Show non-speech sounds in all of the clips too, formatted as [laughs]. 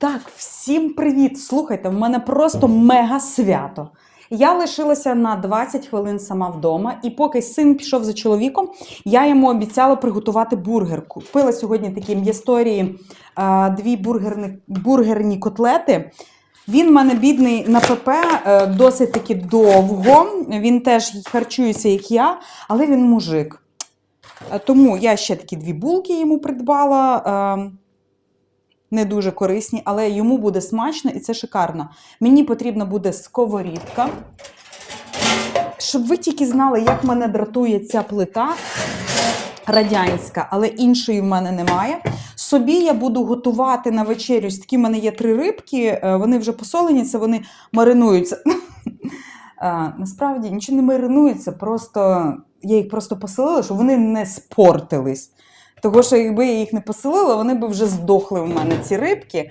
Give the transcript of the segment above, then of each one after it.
Так, всім привіт! Слухайте, в мене просто мега свято. Я лишилася на 20 хвилин сама вдома, і поки син пішов за чоловіком, я йому обіцяла приготувати бургер. Купила сьогодні такі м'єсторії е, дві бургерні, бургерні котлети. Він в мене бідний на ПП е, досить таки довго. Він теж харчується, як я, але він мужик. Е, Тому я ще такі дві булки йому придбала. Не дуже корисні, але йому буде смачно і це шикарно. Мені потрібна буде сковорідка. Щоб ви тільки знали, як мене дратує ця плита радянська, але іншої в мене немає. Собі я буду готувати на вечерю. Такі в мене є три рибки, е, вони вже посолені, це вони маринуються. [laughs] Е, Насправді нічого не маринується, просто я їх просто поселила, щоб вони не спортились. Того, що якби я їх не поселила, вони б вже здохли у мене ці рибки.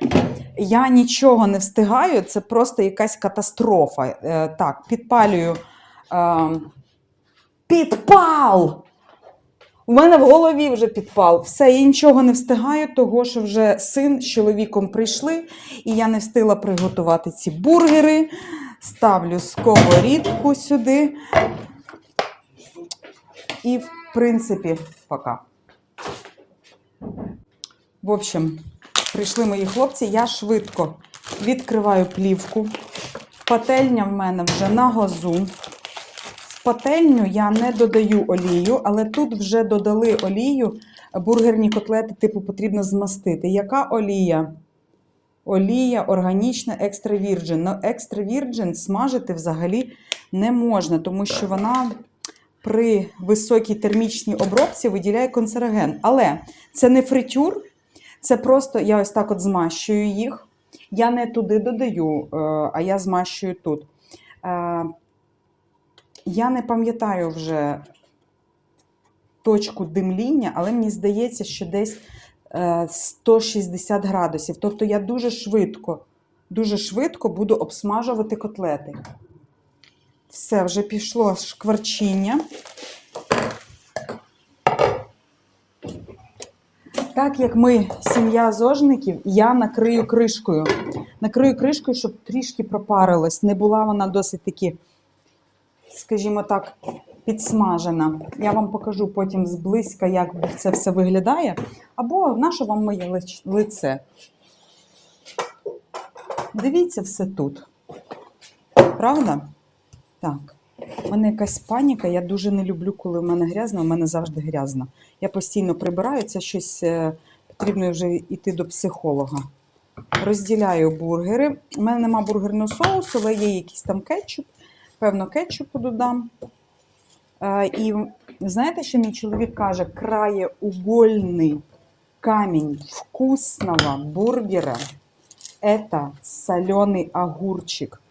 Я нічого не встигаю, це просто якась катастрофа. Е, так, підпалюю. Е, підпал! У мене в голові вже підпал. Все, я нічого не встигаю, того що вже син з чоловіком прийшли, і я не встигла приготувати ці бургери. Ставлю сковорідку сюди. І, в принципі, пока. В общем, прийшли мої хлопці, я швидко відкриваю плівку. Пательня в мене вже на газу. В пательню я не додаю олію, але тут вже додали олію. Бургерні котлети, типу, потрібно змастити. Яка олія? Олія органічна екстра вірджин. Ну, екстра вірджин смажити взагалі не можна, тому що вона при високій термічній обробці виділяє канцероген. Але це не фритюр, це просто я ось так от змащую їх. Я не туди додаю, е, а я змащую тут. Е, Я не пам'ятаю вже точку димління, але мені здається, що десь е, 160 градусів. Тобто я дуже швидко, дуже швидко буду обсмажувати котлети. Все, вже пішло шкварчіння. Так як ми сім'я зожників, я накрию кришкою. Накрию кришкою, щоб трішки пропарилось. Не була вона досить таки, скажімо так, підсмажена. Я вам покажу потім зблизька, як це все виглядає. Або наше вам моє лице. Дивіться все тут. Правда? Так. У мене якась паніка. Я дуже не люблю, коли в мене грязно, у мене завжди грязно. Я постійно прибираю, це щось е, потрібно вже йти до психолога. Розділяю бургери. У мене нема бургерного соусу, але є якийсь там кетчуп. Певно, кетчупу додам. Е, І знаєте, що мій чоловік каже: краєугольний камінь вкусного бургера это солений огурчик.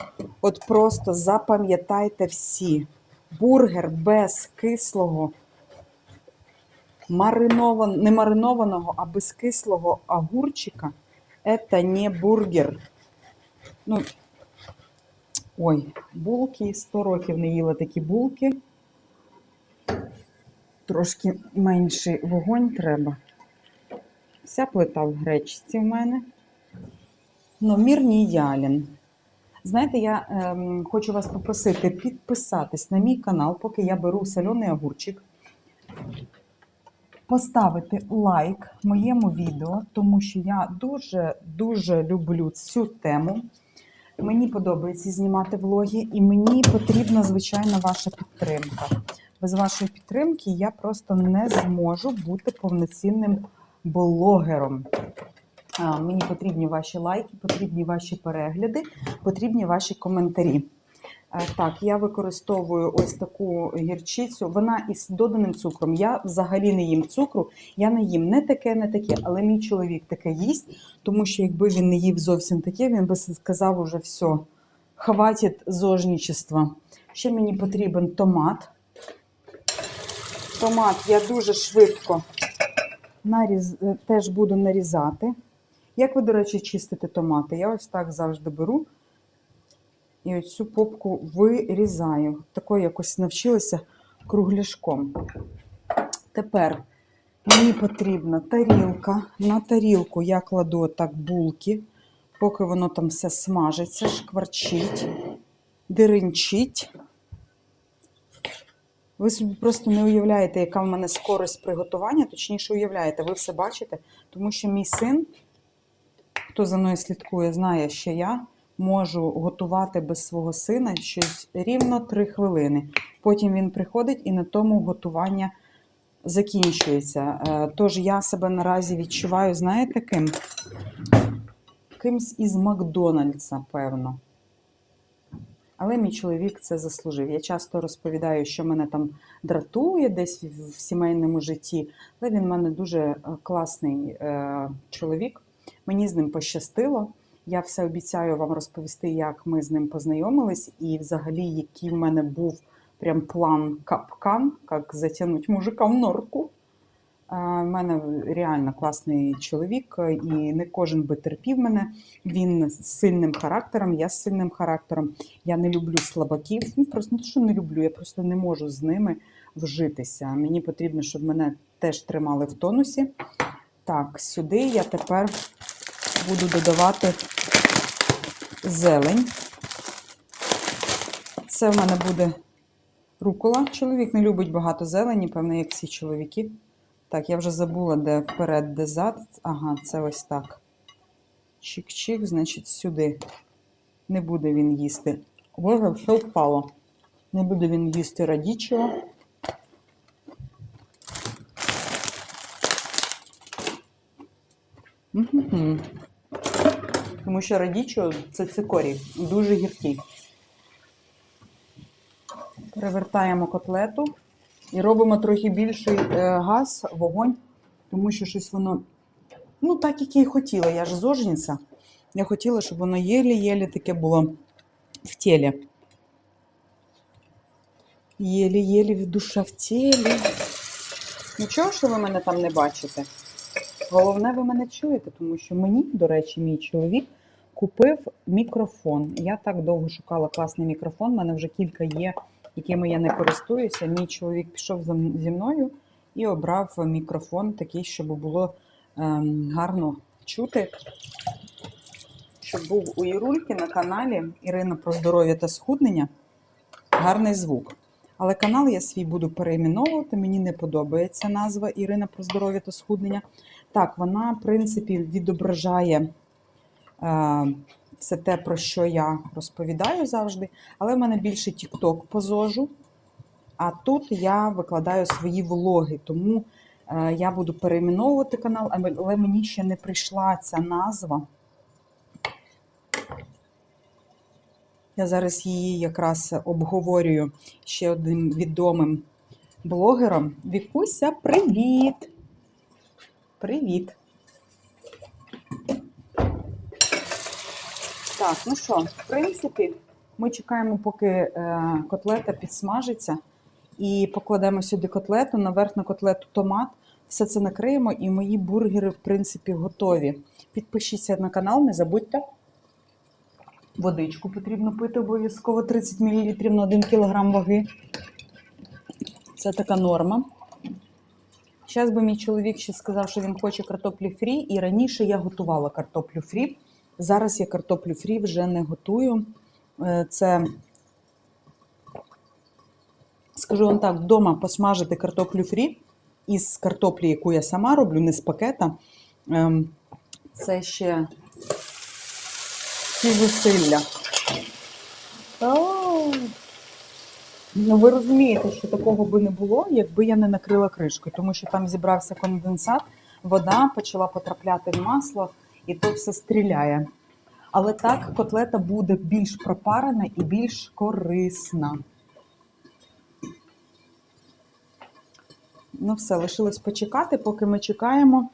От просто запам'ятайте всі. Бургер без кислого, маринован, не маринованого, а без кислого огурчика это не бургер. Ну, ой, булки, 100 років не їла такі булки. Трошки менший вогонь треба. Вся плита в гречці в мене. Ну, мір ідеален. Знаєте, я ем, хочу вас попросити підписатись на мій канал, поки я беру соляний огурчик. Поставити лайк моєму відео, тому що я дуже-дуже люблю цю тему. Мені подобається знімати влоги, і мені потрібна, звичайно, ваша підтримка. Без вашої підтримки я просто не зможу бути повноцінним блогером. Мені потрібні ваші лайки, потрібні ваші перегляди, потрібні ваші коментарі. Так, я використовую ось таку гірчицю. Вона із доданим цукром. Я взагалі не їм цукру. Я не їм не таке, не таке, але мій чоловік таке їсть, тому що якби він не їв зовсім таке, він би сказав уже все, хватить зожничества. Ще мені потрібен томат. Томат я дуже швидко наріз... теж буду нарізати. Як ви, до речі, чистите томати? Я ось так завжди беру і ось цю попку вирізаю. Такою якось навчилася кругляшком. Тепер мені потрібна тарілка. На тарілку я кладу так булки. Поки воно там все смажиться, шкварчить, диринчить. Ви собі просто не уявляєте, яка в мене скорость приготування, точніше уявляєте, ви все бачите, тому що мій син, хто за мною слідкує, знає, що я можу готувати без свого сина щось рівно 3 хвилини. Потім він приходить і на тому готування закінчується. Е, Тож я себе наразі відчуваю, знаєте, ким? Кимсь із Макдональдса, певно. Але мій чоловік це заслужив. Я часто розповідаю, що мене там дратує десь в в сімейному житті, але він в мене дуже е, класний е, чоловік. Мені з ним пощастило. Я все обіцяю вам розповісти, як ми з ним познайомились, і взагалі, який в мене був прям план капкан, як затягнути мужика в норку. У мене реально класний чоловік, е, і не кожен би терпів мене. Він з сильним характером, я з сильним характером. Я не люблю слабаків. Ну просто не те, що не люблю, я просто не можу з ними вжитися. Мені потрібно, щоб мене теж тримали в тонусі. Так, сюди я тепер буду додавати зелень. Це в мене буде рукола. Чоловік не любить багато зелені, певно, як всі чоловіки. Так, я вже забула, де вперед, де зад. Ага, це ось так. Чик-чик, значить, сюди. Не буде він їсти. Боже, все впало. Не буде він їсти радічого. Мгм. Тому що радічо це цикорій, дуже гіркий. Перевертаємо котлету і робимо трохи більший е, газ, вогонь, тому що щось воно, ну так як я і хотіла, я ж зожниця. Я хотіла, щоб воно єлі-єлі таке було в тілі. Єлі-єлі душа в тілі. Нічого, що ви мене там не бачите. Головне, ви мене чуєте, тому що мені, до речі, мій чоловік купив мікрофон. Я так довго шукала класний мікрофон. У мене вже кілька є, якими я не користуюся. Мій чоловік пішов зі мною і обрав мікрофон такий, щоб було ем, гарно чути. Щоб був у Ірульки на каналі Ірина про здоров'я та схуднення. Гарний звук. Але канал я свій буду перейменовувати. Мені не подобається назва Ірина про здоров'я та схуднення. Так, вона, в принципі, відображає е, все те, про що я розповідаю завжди. Але в мене більше TikTok по зожу. А тут я викладаю свої влоги, тому е, я буду перейменовувати канал, але мені ще не прийшла ця назва. Я зараз її якраз обговорюю ще одним відомим блогером. Вікуся, привіт! Привіт! Так, ну що, в принципі, ми чекаємо, поки е, котлета підсмажиться, і покладемо сюди котлету, наверх на котлету томат. Все це накриємо, і мої бургери, в принципі, готові. Підпишіться на канал, не забудьте. Водичку потрібно пити обов'язково 30 мл на 1 кг ваги. Це така норма. Зараз би мій чоловік ще сказав, що він хоче картоплі фрі, і раніше я готувала картоплю фрі. Зараз я картоплю фрі вже не готую. Е, Це, скажу вам так, вдома посмажити картоплю фрі із картоплі, яку я сама роблю, не з пакета. Ем, Це ще ці зусилля. Ну, ви розумієте, що такого би не було, якби я не накрила кришкою, тому що там зібрався конденсат, вода почала потрапляти в масло, і то все стріляє. Але так котлета буде більш пропарена і більш корисна. Ну, все, лишилось почекати. Поки ми чекаємо,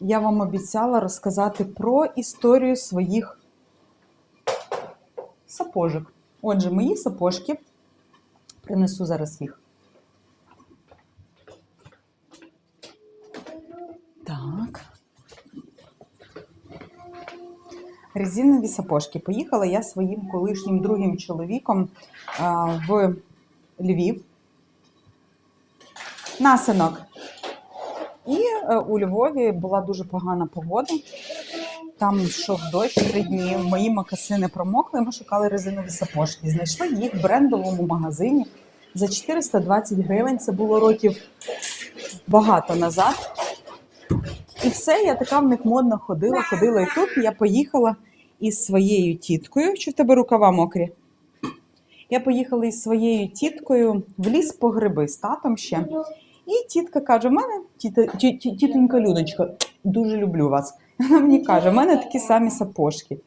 я вам обіцяла розказати про історію своїх сапожок. Отже, мої сапожки. Принесу зараз їх. Так. Резинові сапожки. Поїхала я своїм колишнім другим чоловіком в Львів. На синок. І е, у Львові була дуже погана погода. Там йшов дощ три дні. Мої макасини промокли. Ми шукали резинові сапожки. Знайшли їх в брендовому магазині за 420 гривень. Це було років багато назад. І все, я така в них модно ходила, ходила. І тут я поїхала із своєю тіткою. Чи в тебе рукава мокрі? Я поїхала із своєю тіткою в ліс по гриби з татом ще. І тітка каже: в мене тітонька Людочка, дуже люблю вас. [laughs] Вона мені каже, в мене такі самі сапожки.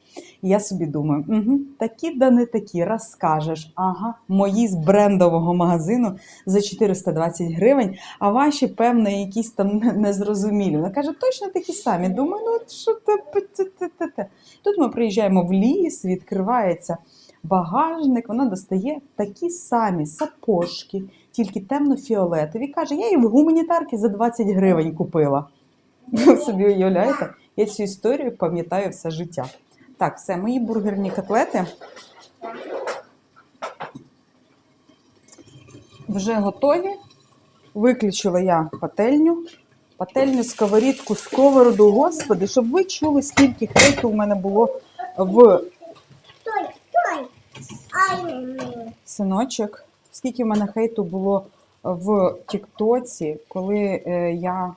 І я собі думаю, угу, такі да не такі, розкажеш. Ага, мої з брендового магазину за 420 гривень, а ваші, певно, якісь там незрозумілі. Вона каже, точно такі самі. Думаю, ну що те. Тут ми приїжджаємо в ліс, відкривається багажник, вона достає такі самі сапожки, тільки темно-фіолетові. Каже, я її в гуманітарці за 20 гривень купила. Ви [laughs] собі уявляєте? Я цю історію пам'ятаю все життя. Так, все, мої бургерні котлети вже готові. Виключила я пательню. Пательню, сковорідку, сковороду. Господи, щоб ви чули, скільки хейту у мене було в. Синочок, скільки в мене хейту було в Тіктоці, коли е, я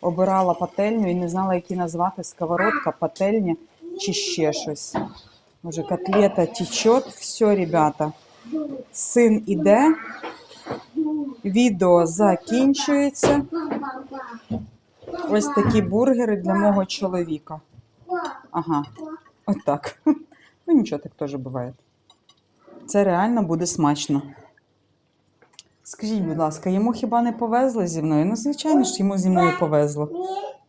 обирала пательню і не знала, які назвати сковородка, пательня чи ще щось. Може, котлета тече. Все, ребята. Син іде, відео закінчується. Ось такі бургери для мого чоловіка. Ага, отак. [laughs] Ну нічого, так теж буває. Це реально буде смачно. Скажіть, будь ласка, йому хіба не повезло зі мною? Ну, звичайно ж, йому зі мною повезло.